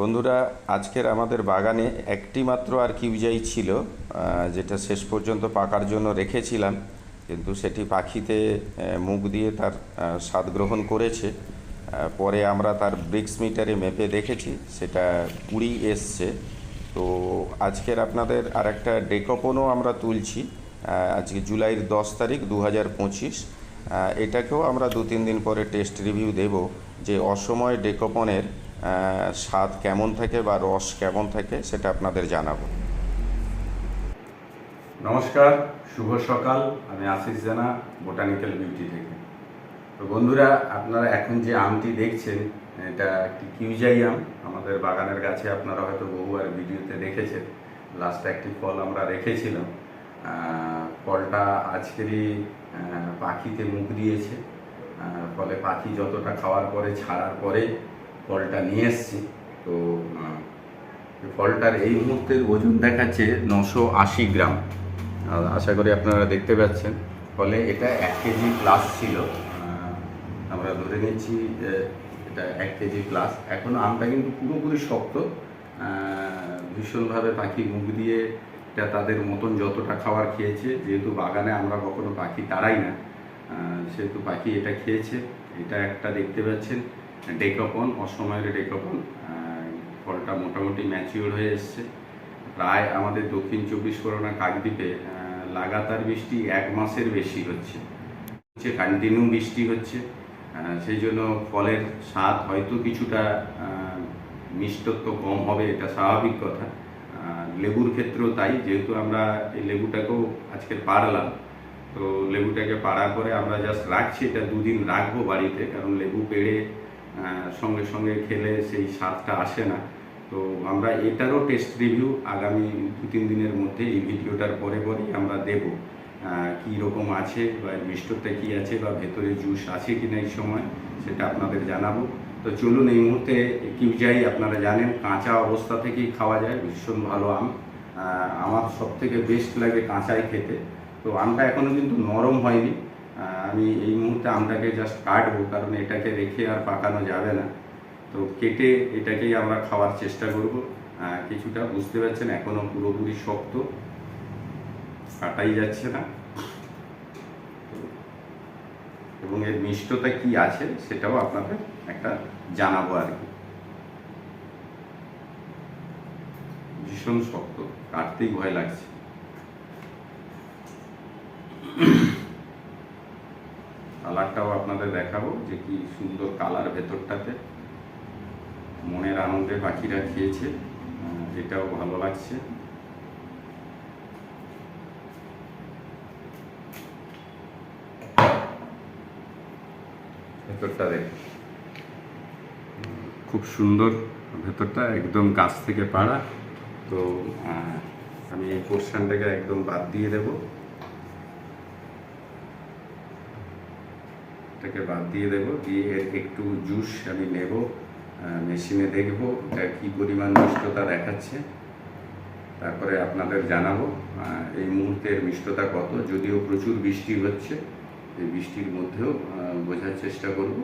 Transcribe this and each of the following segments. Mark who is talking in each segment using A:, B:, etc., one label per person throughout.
A: বন্ধুরা, আজকের আমাদের বাগানে একটি মাত্র আর কিউজাই ছিল যেটা শেষ পর্যন্ত পাকার জন্য রেখেছিলাম, কিন্তু সেটি পাখিতে মুখ দিয়ে তার স্বাদ গ্রহণ করেছে। পরে আমরা তার ব্রিক্স মিটারে মেপে দেখেছি, সেটা কুড়ি এসছে। তো আজকের আপনাদের আর একটা ডেকোপনও আমরা তুলছি আজকে জুলাইয়ের দশ তারিখ দু হাজার পঁচিশ এটাকেও আমরা দু তিন দিন পরে টেস্ট রিভিউ দেব, যে অসময় ডেকোপনের স্বাদ কেমন থাকে বা রস কেমন থাকে সেটা আপনাদের জানাব।
B: নমস্কার, শুভ সকাল। আমি আশিস জানা, বোটানিক্যাল বিউটি থেকে। তো বন্ধুরা, আপনারা এখন যে আমটি দেখছেন, এটা একটি কিউজাই আম। আমাদের বাগানের গাছে আপনারা হয়তো বহুবার ভিডিওতে দেখেছেন। লাস্ট একটি ফল আমরা রেখেছিলাম। ফলটা আজকেরই পাখিতে মুখ দিয়েছে। ফলে পাখি যতটা খাওয়ার পরে, ছাড়ার পরে ফলটা নিয়ে এসছি। তো ফলটার এই মুহূর্তের ওজন দেখাচ্ছে নশো আশি গ্রাম। আশা করি আপনারা দেখতে পাচ্ছেন, ফলে এটা এক কেজি প্লাস ছিল। আমরা ধরে নিচ্ছি এটা এক কেজি প্লাস এখন আমটা কিন্তু পুরোপুরি শক্ত। ভীষণভাবে পাখি মুখ দিয়ে এটা তাদের মতন যতটা খাবার খেয়েছে, যেহেতু বাগানে আমরা কখনো পাখি তাড়াই না সেহেতু পাখি এটা খেয়েছে। এটা একটা দেখতে পাচ্ছেন। ডেকাপন অসময়ের ডেকাপন ফলটা মোটামুটি ম্যাচিওর হয়ে এসছে। প্রায় আমাদের দক্ষিণ চব্বিশ পরগনা কাকদ্বীপে লাগাতার বৃষ্টি এক মাসের বেশি হচ্ছে। হচ্ছে কন্টিনিউ বৃষ্টি হচ্ছে। সেই জন্য ফলের স্বাদ হয়তো কিছুটা মিষ্টত্ব কম হবে, এটা স্বাভাবিক কথা। লেবুর ক্ষেত্রেও তাই, যেহেতু আমরা এই লেবুটাকেও আজকে পারলাম তো লেবুটাকে পাড়ার পরে আমরা জাস্ট রাখছি, এটা দুদিন রাখব বাড়িতে, কারণ লেবু পেড়ে সঙ্গে সঙ্গে খেলে সেই স্বাদটা আসে না। তো আমরা এটারও টেস্ট রিভিউ আগামী দু তিন দিনের মধ্যে এই ভিডিওটার পরে পরেই আমরা দেব কী রকম আছে বা এর মিষ্টতা কী আছে বা ভেতরে জুস আছে কি না এই সময় সেটা আপনাদের জানাব। তো চলুন এই মুহূর্তে কিউজাই আপনারা জানেন, কাঁচা অবস্থা থেকেই খাওয়া যায়, ভীষণ ভালো আম। আমার সব থেকে বেস্ট লাগে কাঁচাই খেতে। তো আমটা এখনও কিন্তু নরম হয়নি। আমি এই মুহূর্তে আমটাকে জাস্ট কাটবো, কারণ এটাকে রেখে আর পাকানো যাবে না। তো কেটে এটাকেই আমরা খাওয়ার চেষ্টা করব। কিছুটা বুঝতে পারছেন, এখনও পুরোপুরি শক্ত। কাটাই যাচ্ছে না। এবং এর মিষ্টতা কি আছে সেটাও আপনাদের একটা জানাব আর কি। ভীষণ শক্ত, কাটতেই ভয় লাগছে। কালারটাও আপনাদের দেখাবো, যে কি সুন্দর কালার ভেতরটাতে। মনের আনন্দে পাখিরা খেয়েছে এটাও ভালো লাগছে। ভেতরটা দেখ খুব সুন্দর ভেতরটা, একদম গাছ থেকে পাড়া। তো আমি এই পোর্শনটাকে একদম বাদ দিয়ে দেবো। এটাকে বাদ দিয়ে দেবো। দিয়ে এর একটু জুস আমি নেব মেশিনে দেখব এটা কী পরিমাণ মিষ্টতা দেখাচ্ছে। তারপরে আপনাদের জানাব এই মুহূর্তের মিষ্টতা কত। যদিও প্রচুর বৃষ্টি হচ্ছে, এই বৃষ্টির মধ্যেও বোঝার চেষ্টা করব।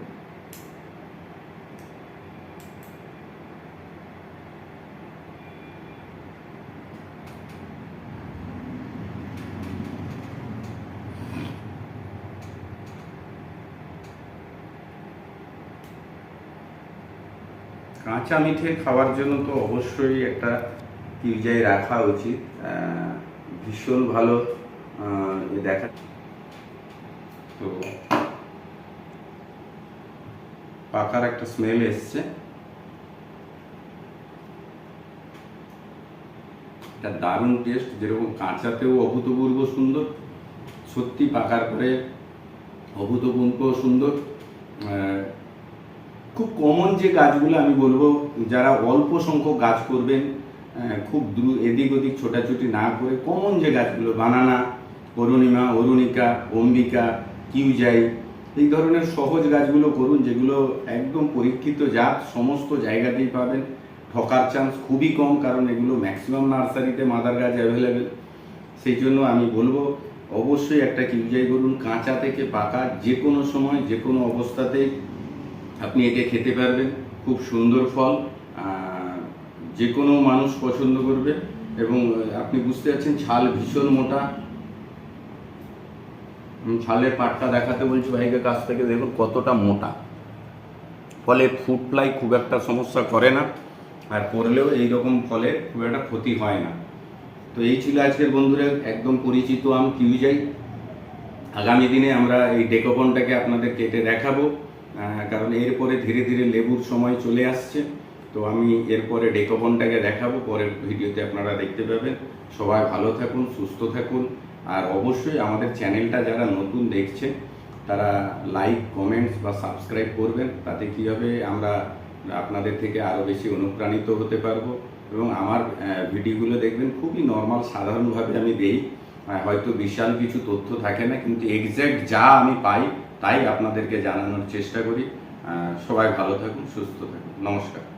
B: কাঁচা মিঠে খাওয়ার জন্য তো অবশ্যই একটা কিউজাই রাখা উচিত। ভীষণ ভালো দেখা তো পাকার একটা স্মেল এসছে। একটা দারুণ টেস্ট যেরকম কাঁচাতেও অভূতপূর্ব সুন্দর, সত্যি পাকার পরে অভূতপূর্ব সুন্দর। খুব কমন যে গাছগুলো আমি বলব, যারা অল্প সংখ্যক গাছ করবেন খুব দ্রুত এদিক ওদিক ছোটাছুটি না করে কমন যে গাছগুলো, বানানা, অরুণিমা, অরুণিকা, অম্বিকা, কিউজাই, এই ধরনের সহজ গাছগুলো করুন, যেগুলো একদম পরীক্ষিত জাত, সমস্ত জায়গাতেই পাবেন। ঠকার চান্স খুবই কম, কারণ এগুলো ম্যাক্সিমাম নার্সারিতে মাদার গাছ অ্যাভেলেবেল সেই জন্য আমি বলব, অবশ্যই একটা কিউজাই করুন, কাঁচা থেকে পাকা যে কোনো সময় যে কোনো অবস্থাতেই। আপনি এটা খেতে পারবেন, খুব সুন্দর ফল যে কোনো মানুষ পছন্দ করবে এবং আপনি বুঝতে পারছেন ছাল ভীষণ মোটা। ছালের পাটটা দেখাতে বলছি ভাইকে কাছ থেকে, দেখুন কতটা মোটা। ফলে ফুড ফ্লাই খুব একটা সমস্যা করে না, আর করলেও এই রকম ফলে খুব একটা ক্ষতি হয় না। তো এই ছিল আজকের বন্ধুরা, একদম পরিচিত আম কিউজাই। আগামী দিনে আমরা এই ডেকোপনটাকে আপনাদের কেটে দেখাবো। কারণ এরপরে ধীরে ধীরে লেবুর সময় চলে আসছে। তো আমি এরপরে ডেকোপনটাকে দেখাবো, পরের ভিডিওতে আপনারা দেখতে পাবেন। সবাই ভালো থাকুন, সুস্থ থাকুন। আর অবশ্যই আমাদের চ্যানেলটা যারা নতুন দেখছে তারা লাইক, কমেন্টস বা সাবস্ক্রাইব করবেন। তাতে কী হবে, আমরা আপনাদের থেকে আরও বেশি অনুপ্রাণিত হতে পারব। এবং আমার ভিডিওগুলো দেখবেন, খুবই নর্মাল, সাধারণভাবে আমি দেই। হয়তো বিশাল কিছু তথ্য থাকে না, কিন্তু এক্স্যাক্ট যা আমি পাই তাই আপনাদেরকে জানানোর চেষ্টা করি। সবাই ভালো থাকুন সুস্থ থাকুন। নমস্কার।